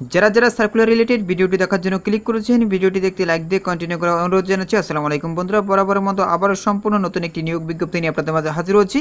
যারা যারা circular related ভিডিওটি দেখার জন্য ক্লিক করেছেন, ভিডিওটি দেখতে লাইক দিয়ে কন্টিনিউ করার অনুরোধ জানাচ্ছি। আসসালামু আলাইকুম বন্ধুরা, বরাবরের মতো আবারও সম্পূর্ণ নতুন একটি নিয়োগ বিজ্ঞপ্তি নিয়ে আপনাদের মাঝে হাজির হচ্ছি।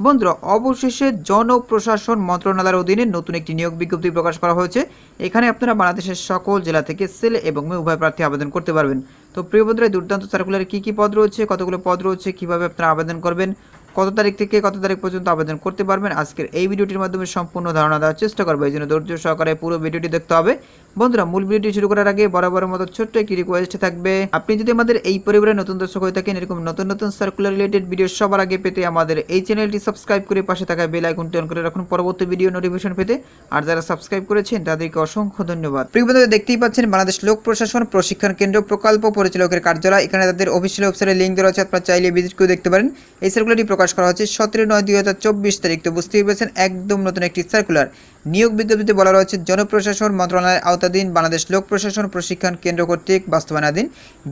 বন্ধুরা, অবশেষে জনপ্রশাসন মন্ত্রণালয়ের অধীনে নতুন একটি নিয়োগ বিজ্ঞপ্তি প্রকাশ করা হয়েছে। এখানে আপনারা বাংলাদেশের সকল জেলা থেকে ছেলে এবং মেয়ে উভয় প্রার্থী আবেদন করতে পারবেন। তো প্রিয় বন্ধুরা দুর্দান্ত সার্কুলারে কী কী পদ রয়েছে, কতগুলো পদ রয়েছে, কীভাবে আপনারা আবেদন করবেন কত তারিখ থেকে কত তারিখ পর্যন্ত আবেদন করতে পারবেন আজকের এই ভিডিওটির মাধ্যমে সম্পূর্ণ ধারণা দেওয়ার চেষ্টা করব। এই জন্য ধৈর্য সহকারে পুরো ভিডিওটি দেখতে হবে। বন্ধুরা, মূল ভিডিওটি শুরু করার আগে বরাবরের মতো ছোট্ট একটি রিকোয়েস্ট থাকবে। আপনি যদি আমাদের এই পরিবারের নতুন দর্শক হয়ে থাকেন, এরকম নতুন নতুন সার্কুলার রিলেটেড ভিডিও সবার আগে পেতে আমাদের এই চ্যানেলটি সাবস্ক্রাইব করে পাশে থাকা বেল আইকনটি অন করে রাখুন পরবর্তী ভিডিও নোটিফিকেশন পেতে। আর যারা সাবস্ক্রাইব করেছেন, তাদেরকে অসংখ্য ধন্যবাদ। প্রিয় বন্ধুরা, দেখতেই পাচ্ছেন বাংলাদেশ লোক প্রশাসন প্রশিক্ষণ কেন্দ্র প্রকল্প পরিচালকের কার্যালয়। এখানে তাদের অফিসিয়াল ওয়েবসাইটে লিঙ্ক দেওয়া আছে, আপনারা চাইলে ভিজিট করে দেখতে পারেন। এই সার্কুলারটি প্রকাশ করা হচ্ছে সতেরো নয় দুই হাজার চব্বিশ তারিখ। তো বুঝতেই পেরেছেন, একদম নতুন একটি সার্কুলার নিয়োগ বিজ্ঞপ্তিতে বলা রয়েছে, জনপ্রশাসন মন্ত্রণালয়ের আওতাধীন বাংলাদেশ লোক প্রশাসন প্রশিক্ষণ কেন্দ্র কর্তৃক বাস্তবায়নাধীন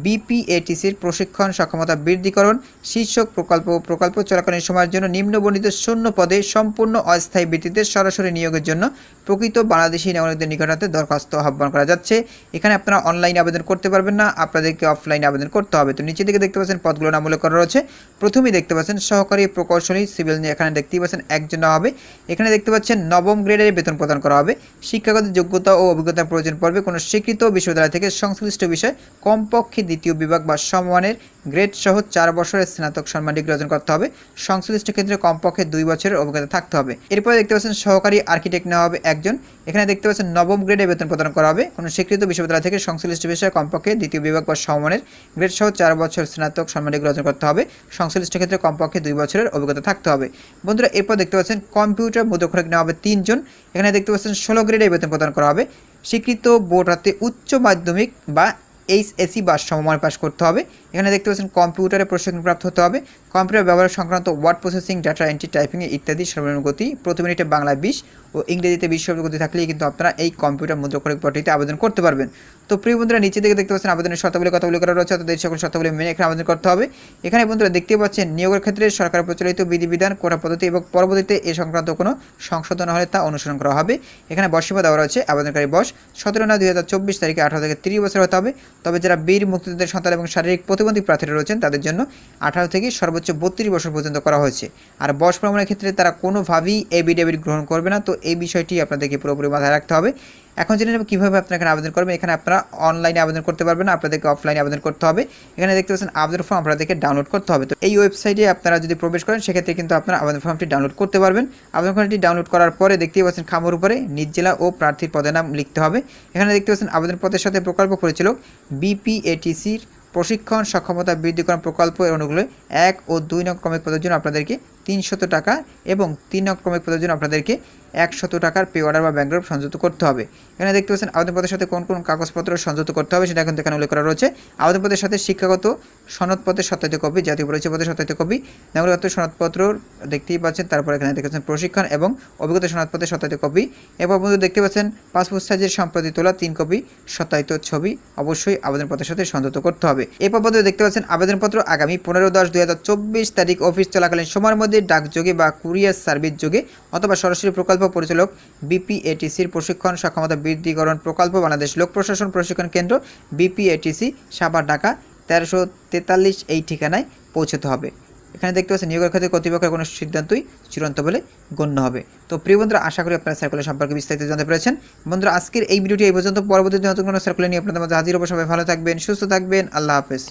বিপিএটিসির প্রশিক্ষণ সক্ষমতা বৃদ্ধিকরণ, শীর্ষক প্রকল্প প্রকল্প চলাকালীন সময়ের জন্য নিম্নবর্ণিত শূন্য পদে সম্পূর্ণ অস্থায়ী ভিত্তিতে সরাসরি নিয়োগের জন্য প্রকৃত বাংলাদেশি নাগরিকদের নিকটাতে দরখাস্ত আহ্বান করা যাচ্ছে। এখানে আপনারা অনলাইনে আবেদন করতে পারবেন না, আপনাদেরকে অফলাইনে আবেদন করতে হবে। তো নিচে দিকে দেখতে পাচ্ছেন, পদগুলো নাম উল্লেখ করা রয়েছে। প্রথমেই দেখতে পাচ্ছেন, সহকারী প্রকৌশলী সিভিল নিয়ে এখানে দেখতেই পাচ্ছেন, একজন হবে। এখানে দেখতে পাচ্ছেন, নবম গ্রেডের বেতন প্রদান করা হবে। শিক্ষাগত যোগ্যতা ও অভিজ্ঞতার প্রয়োজন পড়বে। কোনো স্বীকৃত বিশ্ববিদ্যালয় থেকে সংশ্লিষ্ট বিষয় কমপক্ষে দ্বিতীয় বিভাগ বা সমমানের গ্রেড সহ চার বছরের স্নাতক সম্মান ডিগ্রি অর্জন করতে হবে। সংশ্লিষ্ট ক্ষেত্রে কমপক্ষে দুই বছরের অভিজ্ঞতা থাকতে হবে। এরপরে দেখতে পাচ্ছেন সহকারী আর্কিটেক্ট নেওয়া হবে একজন। এখানে দেখতে পাচ্ছেন নবম গ্রেডে বেতন প্রদান করা হবে। কোনো স্বীকৃত বিশ্ববিদ্যালয় থেকে সংশ্লিষ্ট বিষয়ে কমপক্ষে দ্বিতীয় বিভাগ বা সমমানের গ্রেড সহ চার বছর স্নাতক সম্মান ডিগ্রি অর্জন করতে হবে। সংশ্লিষ্ট ক্ষেত্রে কমপক্ষে দুই বছরের অভিজ্ঞতা থাকতে হবে। বন্ধুরা, এরপর দেখতে পাচ্ছেন কম্পিউটার মুদ্রক্ষরিক নেওয়া হবে তিনজন। এখানে দেখতে পাচ্ছেন ষোলো গ্রেডে বেতন প্রদান করা হবে। স্বীকৃত বোর্ড হাতে উচ্চ মাধ্যমিক বা এইচএসি বা সমমান পাশ করতে হবে। এখানে দেখতে পাচ্ছেন কম্পিউটারে প্রশিক্ষণ প্রাপ্ত হতে হবে। কম্পিউটার ব্যবহার সংক্রান্ত word processing, data entry, typing ইত্যাদি সর্বনিম্ন গতি প্রতি মিনিটে বাংলায় বিশ ও ইংরেজিতে বিশ শব্দ গতি থাকলেই কিন্তু আপনারা এই কম্পিউটার মুদ্রকরিক পটিতে আবেদন করতে পারবেন। তো প্রিয় বন্ধুরা, নিচে দিকে দেখতে পাচ্ছেন আবেদনের শর্তাবলী কথাগুলি করা রয়েছে তাদের সকল শর্তাবলী মেনে এখানে আবেদন করতে হবে। এখানে বন্ধুরা দেখতে পাচ্ছেন, নিয়োগের ক্ষেত্রে সরকার প্রচলিত বিধিবিধান কোটা পদ্ধতি এবং পরবর্তীতে এ সংক্রান্ত কোনো সংশোধন হলে তা অনুসরণ করা হবে। এখানে বর্ষীমা দেওয়া রয়েছে, আবেদনকারী বয়স সতেরো নয় দুই হাজার চব্বিশ তারিখে আঠারো থেকে তিরিশ বছর হতে হবে। তবে যারা বীর মুক্তিযোদ্ধার সন্তান এবং শারীরিক প্রতিবন্ধী প্রার্থীরা রয়েছেন, তাদের জন্য আঠারো থেকে সর্বোচ্চ বত্রিশ বছর পর্যন্ত করা হয়েছে। আর বয়স প্রমাণের ক্ষেত্রে তারা কোনোভাবেই এবিডেভিট গ্রহণ করবে না। তো এই বিষয়টি আপনাদেরকে পুরোপুরি মাথায় রাখতে হবে। এখন জেনে নেব কীভাবে এখানে আবেদন করবেন। এখানে আপনারা অনলাইনে আবেদন করতে পারবেন আপনাদেরকে অফলাইনে আবেদন করতে হবে। এখানে দেখতে পাচ্ছেন আবেদন ফর্ম আপনাদেরকে ডাউনলোড করতে হবে। তো এই ওয়েবসাইটে আপনারা যদি প্রবেশ করেন, সেক্ষেত্রে কিন্তু আপনারা আবেদন ফর্মটি ডাউনলোড করতে পারবেন। আবেদন ফর্মটি ডাউনলোড করার পরে দেখতেই পাচ্ছেন খামর উপরে নিজ জেলা ও প্রার্থীর পদের নাম লিখতে হবে। এখানে দেখতে পাচ্ছেন আবেদন পদের সাথে প্রকল্প পরিচালক বিপিএটিসির প্রশিক্ষণ সক্ষমতা বৃদ্ধিকরণ প্রকল্প এর অনুগুলো এক ও দুই নং ক্রমিক পদের জন্য আপনাদেরকে তিনশত টাকা এবং তিন নং ক্রমিক পদের জন্য আপনাদেরকে একশত টাকার পে অর্ডার বা ব্যাংক সংযুক্ত করতে হবে। এখানে দেখতে পাচ্ছেন আবেদনপত্রের সাথে কোন কোন কাগজপত্র সংযুক্ত করতে হবে সেটা কিন্তু এখানে উল্লেখ করা রয়েছে। আবেদনপত্রের সাথে শিক্ষাগত সনদপত্রের সত্যায়িত কপি, জাতীয় পরিচয় পত্রের সত্যায়িত কপি নাগরিকত্ব সনদপত্র দেখতেই পাচ্ছেন, তারপর এখানে দেখতে পাচ্ছেন প্রশিক্ষণ এবং অভিজ্ঞতা সনদপত্রের সত্যায়িত কপি। এরপর বন্ধু দেখতে পাচ্ছেন পাসপোর্ট সাইজের সম্প্রতি তোলা তিন কপি, সত্যায়িত ছবি অবশ্যই আবেদনপত্রের সাথে সংযুক্ত করতে হবে। এরপর বন্ধু দেখতে পাচ্ছেন আবেদনপত্র আগামী পনেরো দশ দুই তারিখ অফিস চলাকালীন সময়ের মধ্যে ডাকযোগে বা কুরিয়ার সার্ভিস যোগে অথবা সরাসরি প্রকল্প পরিচালক বিপিএটিসির প্রশিক্ষণ সক্ষমতা বৃদ্ধিকরণ প্রকল্প বাংলাদেশ লোক প্রশাসন প্রশিক্ষণ কেন্দ্র বিপিএটিসি, সাভার, ঢাকা, তেরোশো তেতাল্লিশ এই ঠিকানায় পৌঁছতে হবে। এখানে দেখতে পাচ্ছেন নিয়োগের ক্ষেত্রে কর্তৃপক্ষের কোনো সিদ্ধান্তই চূড়ান্ত বলে গণ্য হবে। তো প্রিয় বন্ধুরা, আশা করি আপনারা সার্কুলার সম্পর্কে বিস্তারিত জানতে পেরেছেন। বন্ধুরা, আজকের এই ভিডিওটি এই পর্যন্ত। পরবর্তীতে নতুন কোনো সার্কুলার নিয়ে আপনাদের মাঝে হাজির হব। সবাই ভালো থাকবেন, সুস্থ থাকবেন। আল্লাহ হাফেজ।